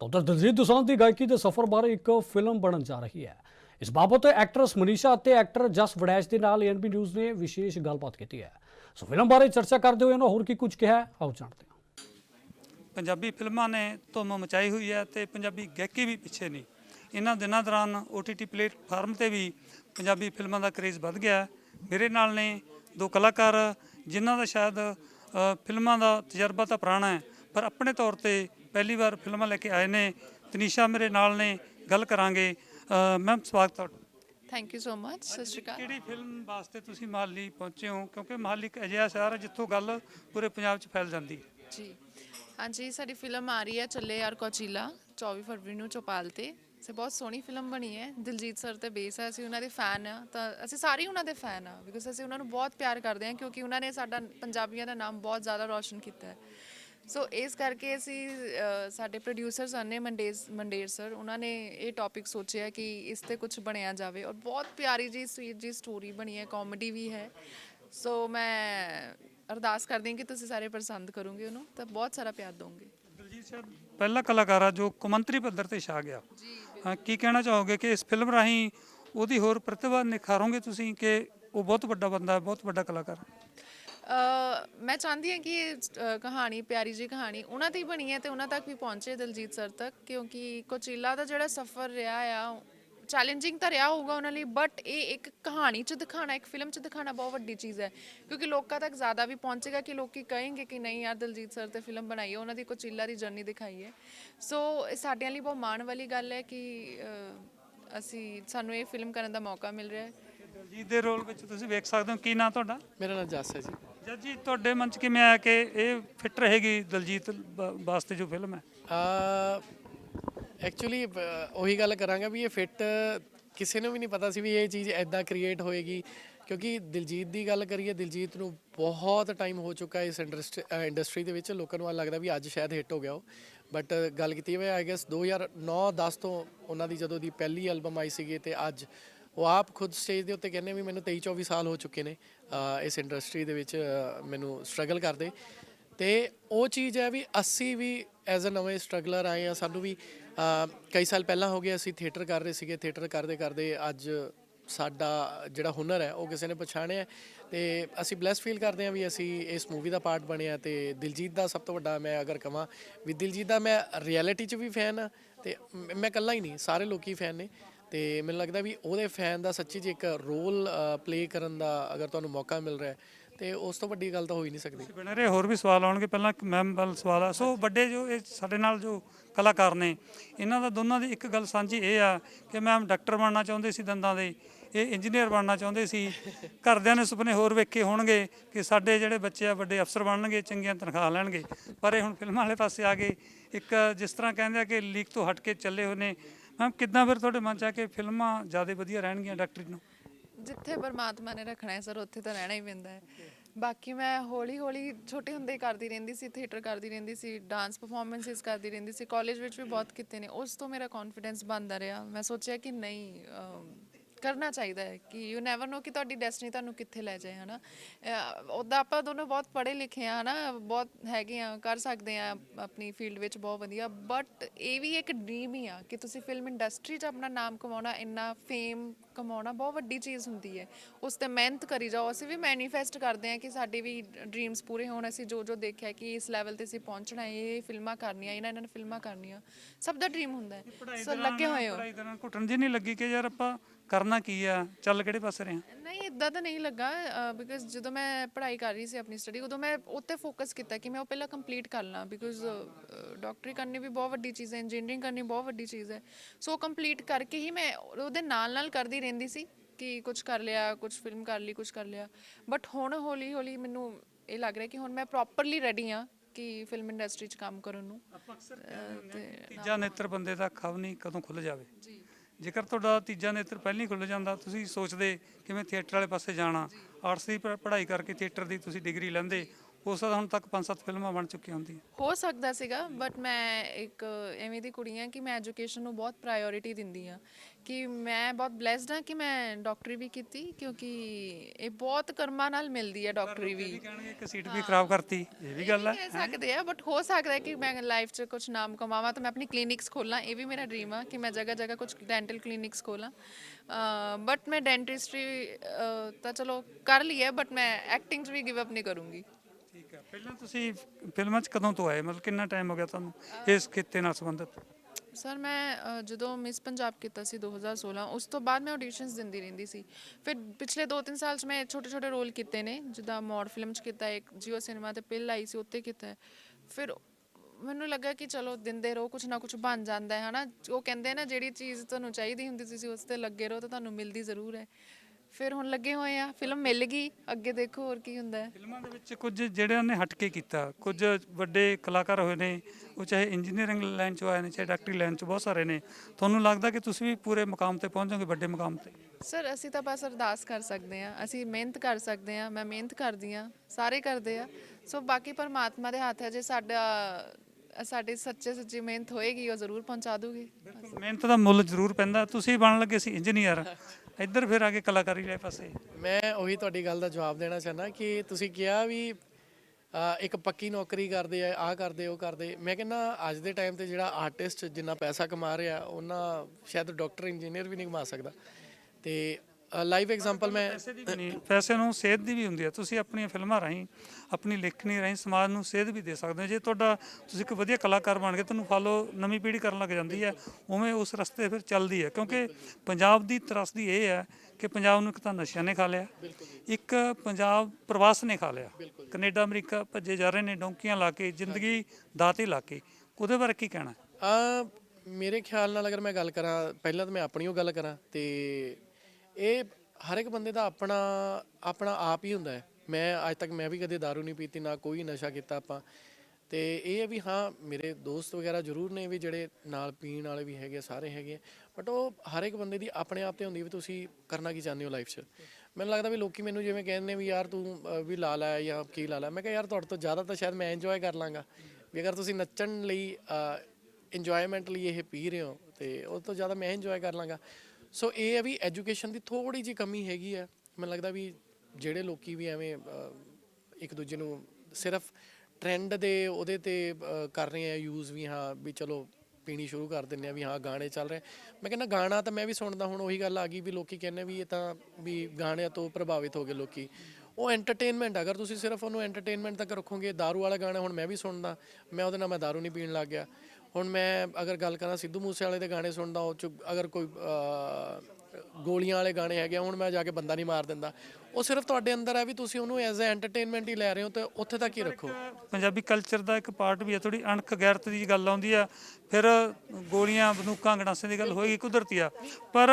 ਤਾਂ ਉਧਰ ਦਿਲਜੀਤ ਦੋਸਾਂਝ ਦੀ ਗਾਇਕੀ ਦੇ ਸਫ਼ਰ ਬਾਰੇ ਇੱਕ ਫਿਲਮ ਬਣਨ ਜਾ ਰਹੀ ਹੈ ਇਸ ਬਾਬਤ ਐਕਟਰਸ ਮਨੀਸ਼ਾ ਅਤੇ ਐਕਟਰ ਜਸ ਵੜੈਚ ਦੇ ਨਾਲ ਐਨਬੀ ਨਿਊਜ਼ ਨੇ ਵਿਸ਼ੇਸ਼ ਗੱਲਬਾਤ ਕੀਤੀ ਹੈ ਸੋ ਫਿਲਮ ਬਾਰੇ ਚਰਚਾ ਕਰਦੇ ਹੋਏ ਉਹਨਾਂ ਹੋਰ ਕੀ ਕੁਝ ਕਿਹਾ ਆਓ ਜਾਣਦੇ ਹਾਂ ਪੰਜਾਬੀ ਫਿਲਮਾਂ ਨੇ ਧੁੰਮ ਮਚਾਈ ਹੋਈ ਹੈ ਤੇ ਪੰਜਾਬੀ ਗਾਇਕੀ ਵੀ ਪਿੱਛੇ ਨਹੀਂ ਇਹਨਾਂ ਦਿਨਾਂ ਦੌਰਾਨ OTT ਪਲੇਟਫਾਰਮ ਤੇ ਵੀ ਪੰਜਾਬੀ ਫਿਲਮਾਂ ਦਾ ਕਰੇਜ਼ ਵੱਧ ਗਿਆ ਮੇਰੇ ਨਾਲ ਨੇ ਦੋ ਕਲਾਕਾਰ ਜਿਨ੍ਹਾਂ ਦਾ ਸ਼ਾਇਦ ਫਿਲਮਾਂ ਦਾ ਤਜਰਬਾ ਤਾਂ ਪੁਰਾਣਾ ਹੈ ਪਰ ਆਪਣੇ ਤੌਰ ਤੇ ਪਹਿਲੀ ਵਾਰ ਫਿਲਮਾਂ ਲੈ ਕੇ ਆਏ ਨੇ। ਤਨੀਸ਼ਾ ਮੇਰੇ ਨਾਲ ਨੇ। ਗੱਲ ਕਰਾਂਗੇ। ਮੈਮ ਸਵਾਗਤ ਤੁਹਾਡਾ। ਥੈਂਕ ਯੂ ਸੋ ਮਚ ਸਤਿ ਸ਼੍ਰੀ ਅਕਾਲ। ਕਿਹੜੀ ਫਿਲਮ ਵਾਸਤੇ ਤੁਸੀਂ ਮਾਲੀ ਪਹੁੰਚੇ ਹੋ? ਕਿਉਂਕਿ ਮਾਲੀ ਇੱਕ ਅਜਿਹਾ ਸ਼ਹਿਰ ਹੈ ਜਿੱਥੋਂ ਗੱਲ ਪੂਰੇ ਪੰਜਾਬ 'ਚ ਫੈਲ ਜਾਂਦੀ ਹੈ। ਜੀ। ਹਾਂਜੀ ਸਾਡੀ ਫਿਲਮ ਆ ਰਹੀ ਹੈ ਚੱਲੇ ਯਾਰ ਕੋਚੀਲਾ 24 ਫਰਵਰੀ ਨੂੰ ਚੌਪਾਲ ਤੇ। ਸੇ ਬਹੁਤ ਸੋਹਣੀ ਫਿਲਮ ਬਣੀ ਹੈ। ਦਿਲਜੀਤ ਸਰ ਤੇ ਬੇਸ ਹੈ। ਅਸੀਂ ਉਹਨਾਂ ਦੇ ਫੈਨ ਆ ਤਾਂ ਅਸੀਂ ਸਾਰੇ ਉਹਨਾਂ ਦੇ ਫੈਨ ਆ ਬਿਕਾਜ਼ ਅਸੀਂ ਉਹਨਾਂ ਨੂੰ ਬਹੁਤ ਪਿਆਰ ਕਰਦੇ ਹਾਂ ਕਿਉਂਕਿ ਉਹਨਾਂ ਨੇ ਸਾਡਾ ਪੰਜਾਬੀਆਂ ਦਾ ਨਾਮ ਬਹੁਤ ਜ਼ਿਆਦਾ ਰੌਸ਼ਨ ਕੀਤਾ ਹੈ। ਸੋ ਇਸ ਕਰਕੇ ਅਸੀਂ ਅ, ਸਾਡੇ ਪ੍ਰੋਡਿਊਸਰ ਸਨ ਨੇ ਮੰਡੇਸ ਮੰਡੇਰ ਸਰ ਉਹਨਾਂ ਨੇ ਇਹ ਟੌਪਿਕ ਸੋਚਿਆ ਕਿ ਇਸ ਤੇ ਕੁਝ ਬਣਿਆ ਜਾਵੇ ਔਰ ਬਹੁਤ ਪਿਆਰੀ ਜੀ ਸਵੀਟ ਜੀ ਸਟੋਰੀ ਬਣੀ ਹੈ ਕਾਮੇਡੀ ਵੀ ਹੈ। ਸੋ ਮੈਂ ਅਰਦਾਸ ਕਰਦੀ ਹਾਂ ਕਿ ਤੁਸੀਂ ਸਾਰੇ ਪਸੰਦ ਕਰੋਗੇ ਉਹਨੂੰ ਤਾਂ ਬਹੁਤ ਸਾਰਾ ਪਿਆਰ ਦੋਗੇ ਦਲਜੀਤ ਸਾਹਿਬ ਪਹਿਲਾ ਕਲਾਕਾਰ ਆ ਜੋ ਕੌਮਾਂਤਰੀ ਪੱਧਰ ਤੇ ਛਾ ਗਿਆ। ਹਾਂ, ਕੀ ਕਹਿਣਾ ਚਾਹੋਗੇ ਕਿ ਇਸ ਫਿਲਮ ਰਾਹੀਂ ਉਹਦੀ ਹੋਰ ਪ੍ਰਤਿਭਾ ਨਿਖਾਰੋਗੇ ਤੁਸੀਂ ਕਿ ਉਹ ਬਹੁਤ ਵੱਡਾ ਬੰਦਾ ਹੈ ਬਹੁਤ ਵੱਡਾ ਕਲਾਕਾਰ ਹੈ? ਅ, ਮੈਂ ਚਾਹੁੰਦੀ ਹਾਂ ਕਿ ਇਹ ਅ, ਕਹਾਣੀ ਪਿਆਰੀ ਜੀ ਕਹਾਣੀ ਉਹਨਾਂ ਦੀ ਬਣੀ ਹੈ ਤੇ ਉਹਨਾਂ ਤੱਕ ਵੀ ਪਹੁੰਚੇ ਦਿਲਜੀਤ ਸਰ ਤੱਕ ਕਿਉਂਕਿ ਕੋਚੀਲਾ ਦਾ ਜਿਹੜਾ ਸਫ਼ਰ ਰਿਹਾ ਆ ਚੈਲੰਜਿੰਗ ਤਾਂ ਰਿਹਾ ਹੋਊਗਾ ਉਹਨਾਂ ਲਈ ਬਟ ਇਹ ਇੱਕ ਕਹਾਣੀ ਚ ਦਿਖਾਣਾ ਇੱਕ ਫਿਲਮ ਚ ਦਿਖਾਣਾ ਬਹੁਤ ਵੱਡੀ ਚੀਜ਼ ਹੈ ਕਿਉਂਕਿ ਲੋਕਾਂ ਤੱਕ ਜ਼ਿਆਦਾ ਵੀ ਪਹੁੰਚੇਗਾ ਕਿ ਲੋਕੀ ਕਹਣਗੇ ਕਿ ਨਹੀਂ ਯਾਰ ਦਿਲਜੀਤ ਸਰ ਤੇ ਫਿਲਮ ਬਣਾਈ ਹੈ ਉਹਨਾਂ ਦੀ ਕੋਚੀਲਾ ਦੀ ਜਰਨੀ ਦਿਖਾਈ ਹੈ। ਸੋ ਇਹ ਸਾਡਿਆਂ ਲਈ ਬਹੁਤ ਮਾਣ ਵਾਲੀ ਗੱਲ ਹੈ ਕਿ ਅ, ਅਸੀਂ ਸਾਨੂੰ ਇਹ ਫਿਲਮ ਕਰਨ ਦਾ ਮੌਕਾ ਮਿਲ ਰਿਹਾ ਹੈ। ਦਲਜੀਤ ਦੇ ਰੋਲ ਵਿੱਚ ਤੁਸੀਂ ਵੇਖ ਸਕਦੇ ਹੋ ਕੀ ਨਾਂ ਤੁਹਾਡਾ? ਮੇਰਾ ਨਾਮ ਜਸ ਹੈ ਜੀ। ਜੱਜ ਜੀ, ਤੁਹਾਡੇ ਮਨ 'ਚ ਕਿਵੇਂ ਆਇਆ ਕਿ ਇਹ ਫਿੱਟ ਰਹੇਗੀ ਦਲਜੀਤ ਵਾ- ਵਾਸਤੇ ਜੋ ਫਿਲਮ ਹੈ? ਐਕਚੁਅਲੀ ਉਹੀ ਗੱਲ ਕਰਾਂਗਾ ਵੀ ਇਹ ਫਿੱਟ ਕਿਸੇ ਨੂੰ ਵੀ ਨਹੀਂ ਪਤਾ ਸੀ ਵੀ ਇਹ ਚੀਜ਼ ਐਦਾਂ ਕ੍ਰੀਏਟ ਹੋਏਗੀ। ਕਿਉਂਕਿ ਦਿਲਜੀਤ ਦੀ ਗੱਲ ਕਰੀਏ, ਦਿਲਜੀਤ ਨੂੰ ਬਹੁਤ ਟਾਈਮ ਹੋ ਚੁੱਕਾ ਇਸ ਇੰਡਸਟਰੀ ਦੇ ਵਿੱਚ। ਲੋਕਾਂ ਨੂੰ ਆ ਲੱਗਦਾ ਵੀ ਅੱਜ ਸ਼ਾਇਦ ਹਿੱਟ ਹੋ ਗਿਆ ਉਹ। ਬਟ ਗੱਲ ਕੀਤੀ ਹੋਵੇ ਆਈ ਗੈਸ 2009-10 ਤੋਂ ਉਹਨਾਂ ਦੀ ਜਦੋਂ ਦੀ ਪਹਿਲੀ ਐਲਬਮ ਆਈ ਸੀਗੀ ਤੇ ਅੱਜ ਉਹ ਆਪ ਖੁਦ ਸਟੇਜ ਦੇ ਉੱਤੇ ਕਹਿੰਦੇ ਵੀ ਮੈਨੂੰ 23-24 ਸਾਲ ਹੋ ਚੁੱਕੇ ਨੇ ਇਸ ਇੰਡਸਟਰੀ ਦੇ ਵਿੱਚ ਮੈਨੂੰ ਸਟਰਗਲ ਕਰਦੇ। ਤੇ ਉਹ ਚੀਜ਼ ਹੈ ਵੀ ਅਸੀਂ ਵੀ ਐਜ਼ ਅ ਨਵੇਂ ਸਟਰਗਲਰ ਆਏ ਆ ਸਾਨੂੰ ਵੀ ਕਈ ਸਾਲ ਪਹਿਲਾਂ ਹੋ ਗਏ ਅਸੀਂ ਥੀਏਟਰ ਕਰ ਰਹੇ ਸੀਗੇ ਥੀਏਟਰ ਕਰਦੇ ਕਰਦੇ ਅੱਜ ਸਾਡਾ ਜਿਹੜਾ ਹੁਨਰ ਹੈ ਉਹ ਕਿਸੇ ਨੇ ਪਛਾਣਿਆ। ਤੇ ਅਸੀਂ ਬlesed ਫੀਲ ਕਰਦੇ ਹਾਂ ਵੀ ਅਸੀਂ ਇਸ ਮੂਵੀ ਦਾ ਪਾਰਟ ਬਣਿਆ ਤੇ ਦਿਲਜੀਤ ਦਾ ਸਭ ਤੋਂ ਵੱਡਾ ਮੈਂ ਅਗਰ ਕਹਾਂ ਵੀ ਦਿਲਜੀਤ ਦਾ ਮੈਂ ਰਿਐਲਿਟੀ 'ਚ ਵੀ ਫੈਨ ਆ ਤੇ ਮੈਂ ਇਕੱਲਾ ਹੀ ਨਹੀਂ, ਸਾਰੇ ਲੋਕੀ ਫੈਨ ਨੇ। ਤੇ ਮੈਨੂੰ ਲੱਗਦਾ ਵੀ ਉਹਦੇ ਫੈਨ ਦਾ ਸੱਚੀ 'ਚ ਇੱਕ ਰੋਲ ਪਲੇ ਕਰਨ ਦਾ ਅਗਰ ਤੁਹਾਨੂੰ ਮੌਕਾ ਮਿਲ ਰਿਹਾ ਹੈ, ਤੇ ਉਸ ਤੋਂ ਵੱਡੀ ਗੱਲ ਤਾਂ ਹੋ ਹੀ ਨਹੀਂ ਸਕਦੀ। ਬਣੇ ਰਹੇ ਹੋਰ ਵੀ ਸਵਾਲ ਆਉਣਗੇ ਪਹਿਲਾਂ ਇੱਕ ਮੈਮ ਵੱਲ ਸਵਾਲ ਆ। ਸੋ ਵੱਡੇ ਜੋ ਇਹ ਸਾਡੇ ਨਾਲ ਜੋ ਕਲਾਕਾਰ ਨੇ ਇਹਨਾਂ ਦਾ ਦੋਨਾਂ ਦੀ ਇੱਕ ਗੱਲ ਸਾਂਝੀ ਇਹ ਆ ਕਿ ਮੈਮ ਡਾਕਟਰ ਬਣਨਾ ਚਾਹੁੰਦੇ ਸੀ ਦੰਦਾਂ ਦੇ ਇਹ ਇੰਜੀਨੀਅਰ ਬਣਨਾ ਚਾਹੁੰਦੇ ਸੀ। ਘਰਦਿਆਂ ਨੇ ਸੁਪਨੇ ਹੋਰ ਵੇਖੇ ਹੋਣਗੇ ਕਿ ਸਾਡੇ ਜਿਹੜੇ ਬੱਚੇ ਆ ਵੱਡੇ ਅਫਸਰ ਬਣਨਗੇ ਚੰਗੀਆਂ ਤਨਖਾਹ ਲੈਣਗੇ। ਪਰ ਇਹ ਹੁਣ ਫਿਲਮਾਂ ਵਾਲੇ ਪਾਸੇ ਆ ਗਏ। ਇੱਕ ਜਿਸ ਤਰ੍ਹਾਂ ਕਹਿੰਦੇ ਆ ਕਿ ਲੀਕ ਤੋਂ ਹਟ ਕੇ ਚੱਲੇ ਹੋਏ ਨੇ ਮੈਮ ਕਿੱਦਾਂ ਫਿਰ ਤੁਹਾਡੇ ਮਨ ਚ ਆ ਕਿ ਫਿਲਮਾਂ ਜ਼ਿਆਦਾ ਵਧੀਆ ਰਹਿਣਗੀਆਂ ਡਾਕਟਰੀ ਨੂੰ? ਜਿੱਥੇ ਪਰਮਾਤਮਾ ਨੇ ਰੱਖਣਾ ਹੈ ਸਰ ਉੱਥੇ ਤਾਂ ਰਹਿਣਾ ਹੀ ਪੈਂਦਾ ਹੈ। ਬਾਕੀ ਮੈਂ ਹੌਲੀ ਹੌਲੀ ਛੋਟੇ ਹੁੰਦੇ ਕਰਦੀ ਰਹਿੰਦੀ ਸੀ ਥੀਏਟਰ ਕਰਦੀ ਰਹਿੰਦੀ ਸੀ ਡਾਂਸ ਪਰਫਾਰਮੈਂਸਿਸ ਕਰਦੀ ਰਹਿੰਦੀ ਸੀ ਕਾਲਜ ਵਿੱਚ ਵੀ ਬਹੁਤ ਕੀਤੇ ਨੇ ਉਸ ਤੋਂ ਮੇਰਾ ਕੌਨਫੀਡੈਂਸ ਬਣਦਾ ਰਿਹਾ। ਮੈਂ ਸੋਚਿਆ ਕਿ ਨਹੀਂ ਅਮ, ਕਰਨਾ ਚਾਹੀਦਾ ਹੈ ਕਿ ਯੂ ਨੈਵਰ ਨੋ ਕਿ ਤੁਹਾਡੀ ਡੈਸਟੀਨੀ ਤੁਹਾਨੂੰ ਕਿੱਥੇ ਲੈ ਜਾਏ ਹਨਾ? ਉਹਦਾ ਆਪਾਂ ਦੋਨੋਂ ਬਹੁਤ ਪੜ੍ਹੇ ਲਿਖੇ ਆ ਹਨਾ? ਬਹੁਤ ਹੈਗੇ ਆ ਕਰ ਸਕਦੇ ਆ ਆਪਣੀ ਫੀਲਡ ਵਿੱਚ ਬਹੁਤ ਵਧੀਆ ਬਟ ਇਹ ਵੀ ਇੱਕ ਡ੍ਰੀਮ ਹੀ ਆ ਕਿ ਤੁਸੀਂ ਫਿਲਮ ਇੰਡਸਟਰੀ 'ਚ ਆਪਣਾ ਨਾਮ ਕਮਾਉਣਾ ਇੰਨਾ ਫੇਮ ਕਮਾਉਣਾ ਬਹੁਤ ਵੱਡੀ ਚੀਜ਼ ਹੁੰਦੀ ਹੈ। ਉਸ ਤੇ ਮਿਹਨਤ ਕਰੀ ਜਾਓ ਅਸੀਂ ਵੀ ਮੈਨੀਫੈਸਟ ਕਰਦੇ ਆ ਕਿ ਸਾਡੇ ਵੀ ਡ੍ਰੀਮਸ ਪੂਰੇ ਹੋਣ ਅਸੀਂ ਜੋ ਜੋ ਦੇਖਿਆ ਕਿ ਇਸ ਲੈਵਲ ਤੇ ਅਸੀਂ ਪਹੁੰਚਣਾ ਹੈ ਇਹ ਫਿਲਮਾਂ ਕਰਨੀਆਂ ਇਹਨਾਂ ਇਹਨਾਂ ਨੇ ਫਿਲਮਾ ਕਰਨੀਆਂ ਸਭ ਦਾ ਡ੍ਰੀਮ ਹੁੰਦਾ ਹੈ। ਸੋ ਲੱਗੇ ਹੋਏ ਹੋ। ਪੜ੍ਹਾਈ ਦੌਰਾਨ ਘੁੱਟਣ ਜੀ ਨਹੀਂ ਲੱਗੀ ਕਿ ਯਾਰ ਆਪਾਂ ਕਰਨਾ ਕੀ ਆ? ਚੱਲ ਕਿਹੜੇ ਪਾਸੇ ਰਹੇ? ਨਹੀਂ ਇਦਾਂ ਤਾਂ ਨਹੀਂ ਲੱਗਾ ਬਿਕਾਜ਼ ਜਦੋਂ ਮੈਂ ਪੜ੍ਹਾਈ ਕਰ ਰਹੀ ਸੀ ਆਪਣੀ ਸਟੱਡੀ ਉਦੋਂ ਮੈਂ ਉੱਤੇ ਫੋਕਸ ਕੀਤਾ ਕਿ ਮੈਂ ਉਹ ਪਹਿਲਾਂ ਕੰਪਲੀਟ ਕਰ ਲਾਂ ਬਿਕਾਜ਼ ਡਾਕਟਰੀ ਕਰਨੀ ਵੀ ਬਹੁਤ ਵੱਡੀ ਚੀਜ਼ ਹੈ ਇੰਜੀਨੀਅਰਿੰਗ ਕਰਨੀ ਬਹੁਤ ਵੱਡੀ ਚੀਜ਼ ਹੈ। ਸੋ ਕੰਪਲੀਟ ਕਰਕੇ ਹੀ ਮੈਂ ਉਹਦੇ ਨਾਲ ਨਾਲ ਕਰਦੀ ਰਹਿੰਦੀ ਸੀ ਕਿ ਕੁਝ ਕਰ ਲਿਆ ਕੁਝ ਫਿਲਮ ਕਰ ਲਈ ਕੁਝ ਕਰ ਲਿਆ। ਬਟ ਹੁਣ ਹੌਲੀ ਹੌਲੀ ਮੈਨੂੰ ਇਹ ਲੱਗ ਰਿਹਾ ਕਿ ਹੁਣ ਮੈਂ ਪ੍ਰੋਪਰਲੀ ਰੈਡੀ ਹਾਂ ਕਿ ਫਿਲਮ ਇੰਡਸਟਰੀ 'ਚ ਕੰਮ ਕਰਨ ਨੂੰ। ਆਪਾਂ ਅਕਸਰ ਕਹਿੰਦੇ ਹੁੰਦੇ ਤੀਜਾ ਨੇਤਰ ਬੰਦੇ ਦਾ ਖਬ ਨਹੀਂ ਕਦੋਂ ਖੁੱਲ ਜਾਵੇ। ਜੀ। ਜੇਕਰ ਤੁਹਾਡਾ ਤੀਜਾ ਨੇਤਰ ਪਹਿਲਾਂ ਹੀ ਖੁੱਲ ਜਾਂਦਾ, ਤੁਸੀਂ ਸੋਚਦੇ ਕਿਵੇਂ ਥੀਏਟਰ ਵਾਲੇ ਪਾਸੇ ਜਾਣਾ? ਆਰਟਸ ਦੀ ਪ- ਪੜ੍ਹਾਈ ਕਰਕੇ ਥੀਏਟਰ ਦੀ ਤੁਸੀਂ ਡਿਗਰੀ ਲੈਂਦੇ ਹੋ ਸਕਦਾ ਹੁਣ ਤੱਕ 5-7 ਫਿਲਮਾਂ ਬਣ ਚੁੱਕੀਆਂ ਹੁੰਦੀਆਂ। ਹੋ ਸਕਦਾ ਸੀਗਾ ਬਟ ਮੈਂ ਇੱਕ ਐਵੇਂ ਦੀ ਕੁੜੀ ਹਾਂ ਕਿ ਮੈਂ ਐਜੂਕੇਸ਼ਨ ਨੂੰ ਬਹੁਤ ਪ੍ਰਾਇੋਰਟੀ ਦਿੰਦੀ ਹਾਂ। ਕਿ ਮੈਂ ਬਹੁਤ ਬlesed ਹਾਂ ਕਿ ਮੈਂ ਡਾਕਟਰੀ ਵੀ ਕੀਤੀ ਕਿਉਂਕਿ ਇਹ ਬਹੁਤ ਕਰਮਾਂ ਨਾਲ ਮਿਲਦੀ ਹੈ ਡਾਕਟਰੀ ਵੀ। ਕਹਿਣਗੇ ਸੀਟ ਵੀ ਖਰਾਬ ਕਰਤੀ ਇਹ ਵੀ ਗੱਲ ਹੈ। ਕਹਿ ਸਕਦੇ ਆ ਬਟ ਹੋ ਸਕਦਾ ਹੈ ਕਿ ਮੈਂ ਲਾਈਫ 'ਚ ਕੁਝ ਨਾਮ ਕਮਾਵਾਂ ਤਾਂ ਮੈਂ ਆਪਣੀ ਕਲੀਨਿਕਸ ਖੋਲਾਂ ਇਹ ਵੀ ਮੇਰਾ ਡ੍ਰੀਮ ਆ ਕਿ ਮੈਂ ਜਗ੍ਹਾ ਜਗ੍ਹਾ ਕੁਝ ਡੈਂਟਲ ਕਲੀਨਿਕਸ ਖੋਲਾਂ ਬਟ ਮੈਂ ਡੈਂਟਿਸਟਰੀ ਤਾਂ ਚਲੋ ਕਰ ਲਈ ਹੈ ਬਟ ਮੈਂ ਐਕਟਿੰਗ 'ਚ ਵੀ ਗਿਵ ਅਪ ਨਹੀਂ ਕਰੂੰਗੀ। ਠੀਕ ਹੈ। ਪਹਿਲਾਂ ਤੁਸੀਂ ਫਿਲਮਾਂ 'ਚ ਕਦੋਂ ਤੋਂ ਆਏ? ਮਤਲਬ ਕਿੰਨਾ ਟਾਈਮ ਹੋ ਗਿਆ ਤੁਹਾਨੂੰ ਇਸ ਖਿੱਤੇ ਨਾਲ ਸੰਬੰਧਿਤ? ਸਰ ਮੈਂ ਅ, ਜਦੋਂ ਮਿਸ ਪੰਜਾਬ ਕੀਤਾ ਸੀ 2016 ਉਸ ਤੋਂ ਬਾਅਦ ਮੈਂ ਆਡੀਸ਼ਨਸ ਦਿੰਦੀ ਰਹਿੰਦੀ ਸੀ। ਫਿਰ ਪਿਛਲੇ 2-3 ਸਾਲ ਚ ਮੈਂ ਛੋਟੇ ਛੋਟੇ ਰੋਲ ਕੀਤੇ ਨੇ ਜਿੱਦਾਂ ਮੋਡ ਫਿਲਮ ਚ ਕੀਤਾ ਇੱਕ ਜੀਓ ਸਿਨੇਮਾ ਤੇ ਪਿਲ ਆਈ ਸੀ ਉੱਤੇ ਕੀਤਾ। ਹੈ। ਫਿਰ ਮੈਨੂੰ ਲੱਗਾ ਕਿ ਚਲੋ ਦਿੰਦੇ ਰਹੋ ਕੁਝ ਨਾ ਕੁਝ ਬਣ ਜਾਂਦਾ ਹੈ ਹਨਾ? ਉਹ ਕਹਿੰਦੇ ਨਾ ਜਿਹੜੀ ਚੀਜ਼ ਤੁਹਾਨੂੰ ਚਾਹੀਦੀ ਹੁੰਦੀ ਤੁਸੀਂ ਉਸ ਤੇ ਲੱਗੇ ਰਹੋ ਤਾਂ ਤੁਹਾਨੂੰ ਮਿਲਦੀ ਜ਼ਰੂਰ ਹੈ। ਫਿਰ ਹੁਣ ਲੱਗੇ ਹੋਏ ਆ ਫਿਲਮ ਮਿਲ ਗਈ ਅੱਗੇ ਦੇਖੋ ਹੋਰ ਕੀ ਹੁੰਦਾ ਹੈ। ਫਿਲਮਾਂ ਦੇ ਵਿੱਚ ਕੁਝ ਜਿਹੜਿਆਂ ਨੇ ਹਟ ਕੇ ਕੀਤਾ ਕੁਝ ਵੱਡੇ ਕਲਾਕਾਰ ਹੋਏ ਨੇ ਉਹ ਚਾਹੇ ਇੰਜੀਨੀਅਰਿੰਗ ਲਾਈਨ 'ਚ ਆਏ ਨੇ ਚਾਹੇ ਡਾਕਟਰੀ ਲਾਈਨ 'ਚ ਬਹੁਤ ਸਾਰੇ ਨੇ ਤੁਹਾਨੂੰ ਲੱਗਦਾ ਕਿ ਤੁਸੀਂ ਵੀ ਪੂਰੇ ਮੁਕਾਮ ਤੇ ਪਹੁੰਚੋਗੇ ਵੱਡੇ ਮੁਕਾਮ ਤੇ? ਸਰ ਅਸੀਂ ਤਾਂ ਬਸ ਅਰਦਾਸ ਕਰ ਸਕਦੇ ਹਾਂ ਅਸੀਂ ਮਿਹਨਤ ਕਰ ਸਕਦੇ ਹਾਂ ਮੈਂ ਮਿਹਨਤ ਕਰਦੀ ਹਾਂ ਸਾਰੇ ਕਰਦੇ ਆ। ਸੋ ਬਾਕੀ ਪਰਮਾਤਮਾ ਦੇ ਹੱਥ ਹੈ ਜੇ ਸਾਡਾ ਸਾਡੀ ਸੱਚੇ ਸੱਚੀ ਮਿਹਨਤ ਹੋਏਗੀ ਉਹ ਜ਼ਰੂਰ ਪਹੁੰਚਾ ਦੂਗੀ। ਮਿਹਨਤ ਦਾ ਮੁੱਲ ਜ਼ਰੂਰ ਪੈਂਦਾ ਤੁਸੀਂ ਬਣਨ ਲੱਗੇ ਸੀ ਇੰਜੀਨੀਅਰ। ਇੱਧਰ ਫਿਰ ਆ ਕੇ ਕਲਾਕਾਰੀ ਵਾਲੇ ਪਾਸੇ। ਮੈਂ ਉਹੀ ਤੁਹਾਡੀ ਗੱਲ ਦਾ ਜਵਾਬ ਦੇਣਾ ਚਾਹੁੰਦਾ ਕਿ ਤੁਸੀਂ ਕਿਹਾ ਵੀ ਅ, ਇੱਕ ਪੱਕੀ ਨੌਕਰੀ ਕਰਦੇ ਆ ਆ ਕਰਦੇ ਉਹ ਕਰਦੇ। ਮੈਂ ਕਹਿੰਦਾ ਅੱਜ ਦੇ ਟਾਈਮ ਤੇ ਜਿਹੜਾ ਆਰਟਿਸਟ ਜਿੰਨਾ ਪੈਸਾ ਕਮਾ ਰਿਹਾ ਉਹਨਾਂ ਸ਼ਾਇਦ ਡਾਕਟਰ ਇੰਜੀਨੀਅਰ ਵੀ ਨਹੀਂ ਕਮਾ ਸਕਦਾ। ਤੇ ਲਾਈਵ ਐਗਜ਼ਾਮਪਲ ਮੈਂ ਪੈਸੇ ਨਹੀਂ ਨੂੰ ਸੇਧ ਦੀ ਵੀ ਹੁੰਦੀ ਹੈ। ਤੁਸੀਂ ਆਪਣੀਆਂ ਫਿਲਮਾਂ ਰਾਹੀਂ ਆਪਣੀ ਲਿਖਣੀ ਰਾਹੀਂ ਸਮਾਜ ਨੂੰ ਸੇਧ ਵੀ ਦੇ ਸਕਦੇ ਹੋ। ਜੇ ਤੁਹਾਡਾ ਤੁਸੀਂ ਇੱਕ ਵਧੀਆ ਕਲਾਕਾਰ ਬਣ ਕੇ ਤੁਹਾਨੂੰ ਫਾਲੋ ਨਵੀਂ ਪੀੜ੍ਹੀ ਕਰਨ ਲੱਗ ਜਾਂਦੀ ਹੈ ਉਵੇਂ ਉਸ ਰਸਤੇ ਫਿਰ ਚੱਲਦੀ ਹੈ। ਕਿਉਂਕਿ ਪੰਜਾਬ ਦੀ ਤਰਸਦੀ ਇਹ ਹੈ ਕਿ ਪੰਜਾਬ ਨੂੰ ਇੱਕ ਤਾਂ ਨਸ਼ਿਆਂ ਨੇ ਖਾ ਲਿਆ ਇੱਕ ਪੰਜਾਬ ਪ੍ਰਵਾਸ ਨੇ ਖਾ ਲਿਆ। ਕੈਨੇਡਾ ਅਮਰੀਕਾ ਭੱਜੇ ਜਾ ਰਹੇ ਨੇ ਡੌਂਕੀਆਂ ਲਾ ਕੇ ਜ਼ਿੰਦਗੀ ਦਾਤੇ ਲਾ ਕੇ। ਉਹਦੇ ਬਾਰੇ ਕੀ ਕਹਿਣਾ ਆ ਮੇਰੇ ਖਿਆਲ ਨਾਲ ਅਗਰ ਮੈਂ ਗੱਲ ਕਰਾਂ ਪਹਿਲਾਂ ਤਾਂ ਮੈਂ ਆਪਣੀ ਉਹ ਗੱਲ ਕਰਾਂ ਤੇ ਇਹ ਹਰ ਇੱਕ ਬੰਦੇ ਦਾ ਆਪਣਾ ਆਪਣਾ ਆਪ ਹੀ ਹੁੰਦਾ ਹੈ। ਮੈਂ ਅੱਜ ਤੱਕ ਮੈਂ ਵੀ ਕਦੇ दारू ਨਹੀਂ ਪੀਤੀ ਨਾ ਕੋਈ ਨਸ਼ਾ ਕੀਤਾ ਆਪਾਂ। ਤੇ ਇਹ ਹੈ ਵੀ ਹਾਂ ਮੇਰੇ ਦੋਸਤ ਵਗੈਰਾ ਜ਼ਰੂਰ ਨੇ ਵੀ ਜਿਹੜੇ ਨਾਲ ਪੀਣ ਵਾਲੇ ਵੀ ਹੈਗੇ ਸਾਰੇ ਹੈਗੇ ਬਟ ਉਹ ਹਰ ਇੱਕ ਬੰਦੇ ਦੀ ਆਪਣੇ ਆਪ ਤੇ ਹੁੰਦੀ ਵੀ ਤੁਸੀਂ ਕਰਨਾ ਕੀ ਚਾਹੁੰਦੇ ਹੋ ਲਾਈਫ 'ਚ। ਮੈਨੂੰ ਲੱਗਦਾ ਵੀ ਲੋਕੀ ਮੈਨੂੰ ਜਿਵੇਂ ਕਹਿੰਦੇ ਵੀ ਯਾਰ ਤੂੰ ਅ, ਵੀ ਲਾ ਲੈ ਜਾਂ ਕੀ ਲਾ ਲੈ। ਮੈਂ ਕਿਹਾ ਯਾਰ ਤੁਹਾਡੇ ਤੋਂ ਜ਼ਿਆਦਾ ਤਾਂ ਸ਼ਾਇਦ ਮੈਂ ਇੰਜੋਏ ਕਰ ਲਾਂਗਾ। ਵੀ ਅਗਰ ਤੁਸੀਂ ਨੱਚਣ ਲਈ ਇੰਜੋਇਮੈਂਟ ਲਈ ਇਹ ਪੀ ਰਹੇ ਹੋ ਤੇ ਉਹ ਤੋਂ ਜ਼ਿਆਦਾ ਮੈਂ ਇੰਜੋਏ ਕਰ ਲਾਂਗਾ। ਸੋ ਇਹ ਹੈ ਵੀ ਐਜੂਕੇਸ਼ਨ ਦੀ ਥੋੜੀ ਜੀ ਕਮੀ ਹੈਗੀ ਹੈ ਮੈਨੂੰ ਲੱਗਦਾ ਵੀ ਜਿਹੜੇ ਲੋਕੀ ਵੀ ਐਵੇਂ ਅ, ਇੱਕ ਦੂਜੇ ਨੂੰ ਸਿਰਫ ਟ੍ਰੈਂਡ ਦੇ ਉਹਦੇ ਤੇ ਅ, ਕਰ ਰਹੇ ਆ ਯੂਜ਼ ਵੀ ਹਾਂ ਵੀ ਚਲੋ ਪੀਣੀ ਸ਼ੁਰੂ ਕਰ ਦਿੰਦੇ ਆ ਵੀ ਹਾਂ ਗਾਣੇ ਚੱਲ ਰਹੇ ਮੈਂ ਕਹਿੰਦਾ ਗਾਣਾ ਤਾਂ ਮੈਂ ਵੀ ਸੁਣਦਾ ਹੁਣ ਉਹੀ ਗੱਲ ਆ ਗਈ ਵੀ ਲੋਕੀ ਕਹਿੰਦੇ ਵੀ ਇਹ ਤਾਂ ਵੀ ਗਾਣਿਆਂ ਤੋਂ ਪ੍ਰਭਾਵਿਤ ਹੋ ਗਏ ਲੋਕੀ ਉਹ ਐਂਟਰਟੇਨਮੈਂਟ ਅਗਰ ਤੁਸੀਂ ਸਿਰਫ ਉਹਨੂੰ ਐਂਟਰਟੇਨਮੈਂਟ ਤੱਕ ਰੱਖੋਗੇ दारू ਵਾਲਾ ਗਾਣਾ ਹੁਣ ਮੈਂ ਵੀ ਸੁਣਦਾ ਮੈਂ ਉਹਦੇ ਨਾਲ ਮੈਂ दारू ਨਹੀਂ ਪੀਣ ਲੱਗ ਗਿਆ ਹੁਣ ਮੈਂ ਅਗਰ ਗੱਲ ਕਰਾਂ ਸਿੱਧੂ ਮੂਸੇ ਵਾਲੇ ਦੇ ਗਾਣੇ ਸੁਣਦਾ ਉਹ ਚ ਅਗਰ ਕੋਈ ਗੋਲੀਆਂ ਵਾਲੇ ਗਾਣੇ ਹੈਗੇ ਆ, ਹੁਣ ਮੈਂ ਜਾ ਕੇ ਬੰਦਾ ਨਹੀਂ ਮਾਰ ਦਿੰਦਾ। ਉਹ ਸਿਰਫ ਤੁਹਾਡੇ ਅੰਦਰ ਹੈ ਵੀ ਤੁਸੀਂ ਉਹਨੂੰ ਐਜ਼ ਅ ਐਂਟਰਟੇਨਮੈਂਟ ਹੀ ਲੈ ਰਹੇ ਹੋ ਤੇ ਉੱਥੇ ਤੱਕ ਹੀ ਰੱਖੋ। ਪੰਜਾਬੀ ਕਲਚਰ ਦਾ ਇੱਕ ਪਾਰਟ ਵੀ ਹੈ ਥੋੜੀ ਅਣਖ ਗੈਰਤ ਦੀ ਗੱਲ ਆਉਂਦੀ ਆ। ਫਿਰ ਗੋਲੀਆਂ ਬੰਦੂਕਾਂ ਗੰਡਾਸੇ ਦੀ ਗੱਲ ਹੋਏਗੀ ਕੁਦਰਤੀ ਆ। ਪਰ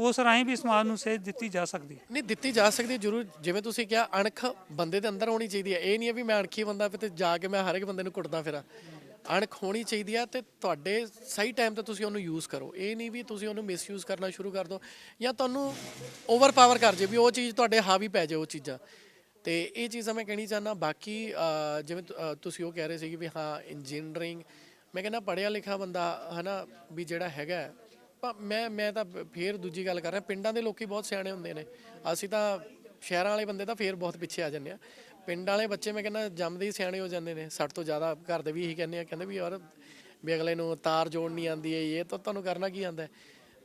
ਉਸ ਰਾਹੀਂ ਵੀ ਸਮਾਜ ਨੂੰ ਸੇਧ ਦਿੱਤੀ ਜਾ ਸਕਦੀ। ਨਹੀਂ ਦਿੱਤੀ ਜਾ ਸਕਦੀ ਜ਼ਰੂਰ। ਜਿਵੇਂ ਤੁਸੀਂ ਕਿਹਾ ਅਣਖ ਬੰਦੇ ਦੇ ਅੰਦਰ ਹੋਣੀ ਚਾਹੀਦੀ ਹੈ ਇਹ ਨਹੀਂ ਹੈ ਵੀ ਮੈਂ ਅਣਖੀ ਬੰਦਾ ਤੇ ਜਾ ਕੇ ਮੈਂ ਹਰ ਇੱਕ ਬੰਦੇ ਨੂੰ ਕੁੱਟਦਾ ਫਿਰਾਂ। ਅਣਖ ਹੋਣੀ ਚਾਹੀਦੀ ਹੈ ਤੇ ਤੁਹਾਡੇ ਸਹੀ ਟਾਈਮ ਤੇ ਤੁਸੀਂ ਉਹਨੂੰ ਯੂਜ਼ ਕਰੋ। ਇਹ ਨਹੀਂ ਵੀ ਤੁਸੀਂ ਉਹਨੂੰ ਮਿਸਯੂਜ਼ ਕਰਨਾ ਸ਼ੁਰੂ ਕਰ ਦਿਓ ਜਾਂ ਤੁਹਾਨੂੰ ਓਵਰ ਪਾਵਰ ਕਰ ਜੇ ਵੀ ਉਹ ਚੀਜ਼ ਤੁਹਾਡੇ ਹਾਵੀ ਪੈ ਜਾਏ ਉਹ ਚੀਜ਼ਾਂ। ਤੇ ਇਹ ਚੀਜ਼ਾਂ ਮੈਂ ਕਹਿਣੀ ਚਾਹੁੰਦਾ, ਬਾਕੀ ਜਿਵੇਂ ਤੁਸੀਂ ਉਹ ਕਹਿ ਰਹੇ ਸੀ ਕਿ ਵੀ ਹਾਂ ਇੰਜੀਨੀਅਰਿੰਗ ਮੈਂ ਕਹਿੰਦਾ ਪੜ੍ਹਿਆ ਲਿਖਿਆ ਬੰਦਾ, ਹਨਾ, ਵੀ ਜਿਹੜਾ ਹੈਗਾ ਮੈਂ ਮੈਂ ਤਾਂ ਫੇਰ ਦੂਜੀ ਗੱਲ ਕਰ ਰਿਹਾ, ਪਿੰਡਾਂ ਦੇ ਲੋਕੀ ਬਹੁਤ ਸਿਆਣੇ ਹੁੰਦੇ ਨੇ। ਅਸੀਂ ਤਾਂ ਸ਼ਹਿਰਾਂ ਵਾਲੇ ਬੰਦੇ ਤਾਂ ਫੇਰ ਬਹੁਤ ਪਿੱਛੇ ਆ ਜਾਂਦੇ ਆ ਪਿੰਡ ਵਾਲੇ ਬੱਚੇ ਮੈਂ ਕਹਿੰਦਾ ਜੰਮਦੇ ਹੀ ਸਿਆਣੇ ਹੋ ਜਾਂਦੇ ਨੇ ਸਾਡੇ ਤੋਂ ਜ਼ਿਆਦਾ ਘਰ ਦੇ ਵੀ ਇਹੀ ਕਹਿੰਦੇ ਆ ਕਹਿੰਦੇ ਵੀ ਯਾਰ ਵੀ ਅਗਲੇ ਨੂੰ ਤਾਰ ਜੋੜਨੀ ਆਂਦੀ ਹੈ ਇਹ ਤਾਂ ਤੁਹਾਨੂੰ ਕਰਨਾ ਕੀ ਆਂਦਾ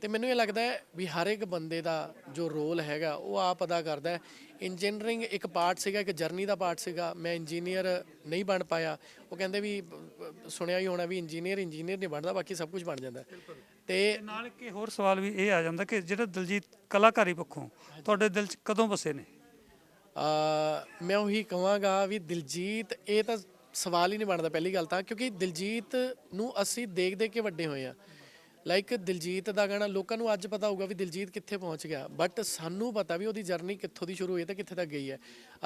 ਤੇ ਮੈਨੂੰ ਇਹ ਲੱਗਦਾ ਹੈ ਵੀ ਹਰ ਇੱਕ ਬੰਦੇ ਦਾ ਜੋ ਰੋਲ ਹੈਗਾ ਉਹ ਆਪ ਅਦਾ ਕਰਦਾ ਹੈ। ਇੰਜੀਨੀਅਰਿੰਗ ਇੱਕ ਪਾਰਟ ਸੀਗਾ ਇੱਕ ਜਰਨੀ ਦਾ ਪਾਰਟ ਸੀਗਾ। ਮੈਂ ਇੰਜੀਨੀਅਰ ਨਹੀਂ ਬਣ ਪਾਇਆ। ਉਹ ਕਹਿੰਦੇ ਵੀ ਸੁਣਿਆ ਹੀ ਹੋਣਾ ਵੀ ਇੰਜੀਨੀਅਰ ਇੰਜੀਨੀਅਰ ਨਹੀਂ ਬਣਦਾ ਬਾਕੀ ਸਭ ਕੁਝ ਬਣ ਜਾਂਦਾ। ਤੇ ਨਾਲ ਇੱਕ ਹੋਰ ਸਵਾਲ ਵੀ ਇਹ ਆ ਜਾਂਦਾ ਕਿ ਜਿਹੜਾ ਦਿਲਜੀਤ ਕਲਾਕਾਰੀ ਪੱਖੋਂ ਤੁਹਾਡੇ ਦਿਲ 'ਚ ਕਦੋਂ ਵਸੇ ਨੇ? ਮੈਂ ਉਹੀ ਕਹਾਂਗਾ ਵੀ ਦਿਲਜੀਤ, ਇਹ ਤਾਂ ਸਵਾਲ ਹੀ ਨਹੀਂ ਬਣਦਾ ਪਹਿਲੀ ਗੱਲ ਤਾਂ, ਕਿਉਂਕਿ ਦਿਲਜੀਤ ਨੂੰ ਅਸੀਂ ਦੇਖ ਦੇਖ ਕੇ ਵੱਡੇ ਹੋਏ ਆ ਲਾਈਕ ਦਿਲਜੀਤ ਦਾ ਗਾਣਾ ਲੋਕਾਂ ਨੂੰ ਅੱਜ ਪਤਾ ਹੋਊਗਾ ਵੀ ਦਿਲਜੀਤ ਕਿੱਥੇ ਪਹੁੰਚ ਗਿਆ। ਬਟ ਸਾਨੂੰ ਪਤਾ ਵੀ ਉਹਦੀ ਜਰਨੀ ਕਿੱਥੋਂ ਦੀ ਸ਼ੁਰੂ ਹੋਈ ਤੇ ਕਿੱਥੇ ਤੱਕ ਗਈ ਹੈ।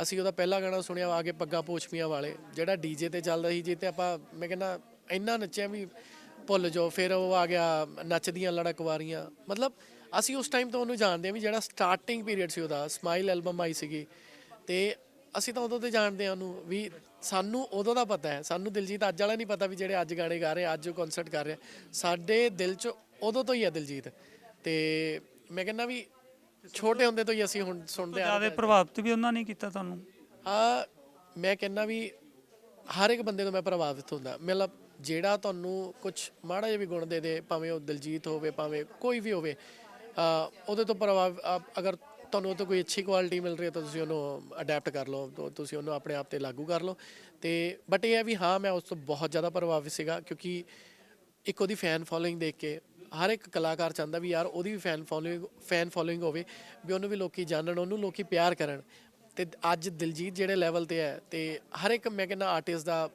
ਅਸੀਂ ਉਹਦਾ ਪਹਿਲਾ ਗਾਣਾ ਸੁਣਿਆ ਆ ਕੇ ਪੱਗਾ ਪੋਛਮੀਆਂ ਵਾਲੇ, ਜਿਹੜਾ ਡੀਜੇ ਤੇ ਚੱਲਦਾ ਸੀ ਜਿੱਤੇ ਆਪਾਂ, ਮੈਂ ਕਹਿੰਦਾ, ਇੰਨਾ ਨੱਚਿਆ ਵੀ ਭੁੱਲ ਜਾਓ, ਫਿਰ ਉਹ ਆ ਗਿਆ ਨੱਚਦੀਆਂ ਲੜਕਵਾਰੀਆਂ। ਮਤਲਬ ਅਸੀਂ ਉਸ ਟਾਈਮ ਤੋਂ ਉਹਨੂੰ ਜਾਣਦੇ ਹਾਂ ਵੀ ਜਿਹੜਾ ਸਟਾਰਟਿੰਗ ਪੀਰੀਅਡ ਸੀ ਉਹਦਾ ਸਮਾਈਲ ਐਲਬਮ ਆਈ ਸੀਗੀ। ਤੇ ਅਸੀਂ ਤਾਂ ਉਦੋਂ ਤੇ ਜਾਣਦੇ ਆ ਉਹਨੂੰ ਵੀ ਸਾਨੂੰ ਉਦੋਂ ਦਾ ਪਤਾ ਹੈ ਸਾਨੂੰ ਦਿਲਜੀਤ ਅੱਜ ਵਾਲਾ ਨਹੀਂ ਪਤਾ ਵੀ ਜਿਹੜੇ ਅੱਜ ਗਾਣੇ ਗਾ ਰਹੇ ਅੱਜ ਉਹ ਕਨਸਰਟ ਕਰ ਰਿਹਾ। ਸਾਡੇ ਦਿਲ 'ਚ ਉਦੋਂ ਤੋਂ ਹੀ ਹੈ ਦਿਲਜੀਤ। ਤੇ ਮੈਂ ਕਹਿੰਦਾ ਵੀ ਛੋਟੇ ਹੁੰਦੇ ਤੋਂ ਹੀ ਅਸੀਂ ਹੁਣ ਸੁਣਦੇ ਆ ਜ਼ਿਆਦਾ ਪ੍ਰਭਾਵਿਤ ਵੀ ਉਹਨਾਂ ਨੇ ਕੀਤਾ ਤੁਹਾਨੂੰ? ਆ ਮੈਂ ਕਹਿੰਦਾ ਵੀ ਹਰ ਇੱਕ ਬੰਦੇ ਤੋਂ ਮੈਂ ਪ੍ਰਭਾਵਿਤ ਹੁੰਦਾ। ਮਤਲਬ ਜਿਹੜਾ ਤੁਹਾਨੂੰ ਕੁਝ ਮਾੜਾ ਜਿਹਾ ਵੀ ਗੁਣ ਦੇ ਦੇ ਭਾਵੇਂ ਉਹ ਦਿਲਜੀਤ ਹੋਵੇ ਭਾਵੇਂ ਕੋਈ ਵੀ ਹੋਵੇ ਆ ਉਹਦੇ ਤੋਂ ਪ੍ਰਭਾਵ ਆ, ਅਗਰ ਤੁਹਾਨੂੰ ਉਹ ਤੋਂ ਕੋਈ ਅੱਛੀ ਕੁਆਲਿਟੀ ਮਿਲ ਰਹੀ ਹੈ ਤਾਂ ਤੁਸੀਂ ਉਹਨੂੰ ਅਡਾਪਟ ਕਰ ਲਓ ਤੁਸੀਂ ਉਹਨੂੰ ਆਪਣੇ ਆਪ ਤੇ ਲਾਗੂ ਕਰ ਲਓ। ਤੇ ਬਟ ਇਹ ਹੈ ਵੀ ਹਾਂ, ਮੈਂ ਉਸ ਤੋਂ ਬਹੁਤ ਜ਼ਿਆਦਾ ਪ੍ਰਭਾਵਿਤ ਸੀਗਾ ਕਿਉਂਕਿ ਇੱਕ ਉਹਦੀ ਫੈਨ ਫੋਲੋਇੰਗ ਦੇਖ ਕੇ ਹਰ ਇੱਕ ਕਲਾਕਾਰ ਚਾਹੁੰਦਾ ਵੀ ਯਾਰ ਉਹਦੀ ਵੀ ਫੈਨ ਫੋਲੋਇੰਗ ਫੈਨ ਫੋਲੋਇੰਗ ਹੋਵੇ ਵੀ ਉਹਨੂੰ ਵੀ ਲੋਕੀ ਜਾਣਨ, ਉਹਨੂੰ ਲੋਕੀ ਪਿਆਰ ਕਰਨ। ਤੇ ਅੱਜ ਦਿਲਜੀਤ ਜਿਹੜੇ ਲੈਵਲ ਤੇ ਹੈ ਤੇ ਹਰ ਇੱਕ ਮੈਂ ਕਹਿੰਦਾ ਆਰਟਿਸਟ ਦਾ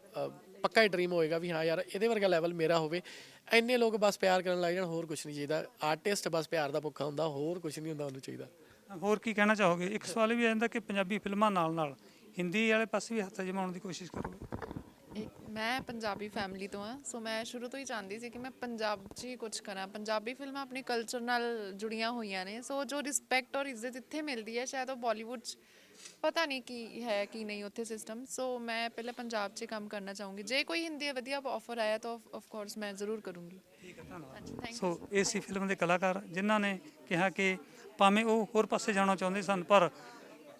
ਪੱਕਾ ਹੀ ਡ੍ਰੀਮ ਹੋਏਗਾ ਵੀ ਹਾਂ ਯਾਰ ਇਹਦੇ ਵਰਗਾ ਲੈਵਲ ਮੇਰਾ ਹੋਵੇ। ਇੰਨੇ ਲੋਕ ਬਸ ਪਿਆਰ ਕਰਨ ਲੱਗ ਜਾਣ, ਹੋਰ ਕੁਝ ਨਹੀਂ ਚਾਹੀਦਾ। ਆਰਟਿਸਟ ਬਸ ਪਿਆਰ ਦਾ ਭੁੱਖਾ ਹੁੰਦਾ, ਹੋਰ ਕੁਝ ਨਹੀਂ ਹੁੰਦਾ ਉਹਨੂੰ ਚਾਹੀਦਾ। ਹੋਰ ਕੀ ਕਹਿਣਾ ਚਾਹੋਗੇ? ਇੱਕ ਸਵਾਲ ਵੀ ਆ ਜਾਂਦਾ ਕਿ ਪੰਜਾਬੀ ਫਿਲਮਾਂ ਨਾਲ ਨਾਲ ਹਿੰਦੀ ਵਾਲੇ ਪਾਸੇ ਵੀ ਹੱਥ ਜਮਾਉਣ ਦੀ ਕੋਸ਼ਿਸ਼ ਕਰੋਗੇ? ਮੈਂ ਪੰਜਾਬੀ ਫੈਮਿਲੀ ਤੋਂ ਆ ਸੋ ਮੈਂ ਸ਼ੁਰੂ ਤੋਂ ਹੀ ਚਾਹੁੰਦੀ ਸੀ ਕਿ ਮੈਂ ਪੰਜਾਬ 'ਚ ਹੀ ਕੁਝ ਕਰਾਂ। ਪੰਜਾਬੀ ਫਿਲਮਾਂ ਆਪਣੇ ਕਲਚਰ ਨਾਲ ਜੁੜੀਆਂ ਹੋਈਆਂ ਨੇ ਸੋ ਜੋ ਰਿਸਪੈਕਟ ਔਰ ਇੱਜ਼ਤ ਇੱਥੇ ਮਿਲਦੀ ਹੈ ਸ਼ਾਇਦ ਉਹ ਬਾਲੀਵੁੱਡ 'ਚ ਪਤਾ ਨਹੀਂ ਕੀ ਹੈ ਕੀ ਨਹੀਂ ਉੱਥੇ ਸਿਸਟਮ ਸੋ ਮੈਂ ਪਹਿਲੇ ਪੰਜਾਬ 'ਚ ਹੀ ਕੰਮ ਕਰਨਾ ਚਾਹੂੰਗੀ। ਜੇ ਕੋਈ ਹਿੰਦੀ ਵਧੀਆ ਆਫਰ ਆਇਆ ਤਾਂ ਆਫ ਕੋਰਸ ਮੈਂ ਜ਼ਰੂਰ ਕਰੂੰਗੀ। ਠੀਕ ਹੈ ਧੰਨਵਾਦ। ਸੋ ਇਹ ਸੀ ਫਿਲਮ ਦੇ ਕਲਾਕਾਰ ਜਿਨ੍ਹਾਂ ਨੇ ਕਿਹਾ ਕਿ ਭਾਵੇਂ ਉਹ ਹੋਰ ਪਾਸੇ ਜਾਣਾ ਚਾਹੁੰਦੇ ਸਨ, ਪਰ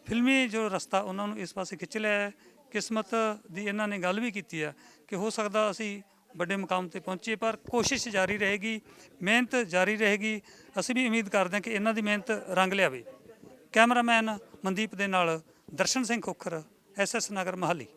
ਫਿਲਮੀ ਜੋ ਰਸਤਾ ਉਹਨਾਂ ਨੂੰ ਇਸ ਪਾਸੇ ਖਿੱਚ ਲਿਆ ਹੈ, ਕਿਸਮਤ ਦੀ ਇਹਨਾਂ ਨੇ ਗੱਲ ਵੀ ਕੀਤੀ ਹੈ ਕਿ ਹੋ ਸਕਦਾ ਅਸੀਂ ਵੱਡੇ ਮੁਕਾਮ ਤੇ ਪਹੁੰਚੀਏ, ਪਰ ਕੋਸ਼ਿਸ਼ ਜਾਰੀ ਰਹੇਗੀ, ਮਿਹਨਤ ਜਾਰੀ ਰਹੇਗੀ। ਅਸੀਂ ਵੀ ਉਮੀਦ ਕਰਦੇ ਹਾਂ ਕਿ ਇਹਨਾਂ ਦੀ ਮਿਹਨਤ ਰੰਗ ਲਿਆਵੇ। ਕੈਮਰਾਮੈਨ ਮਨਦੀਪ ਦੇ ਨਾਲ ਦਰਸ਼ਨ ਸਿੰਘ ਖੋਖਰ ਐਸਐਸ ਨਗਰ ਮਹਾਲੀ।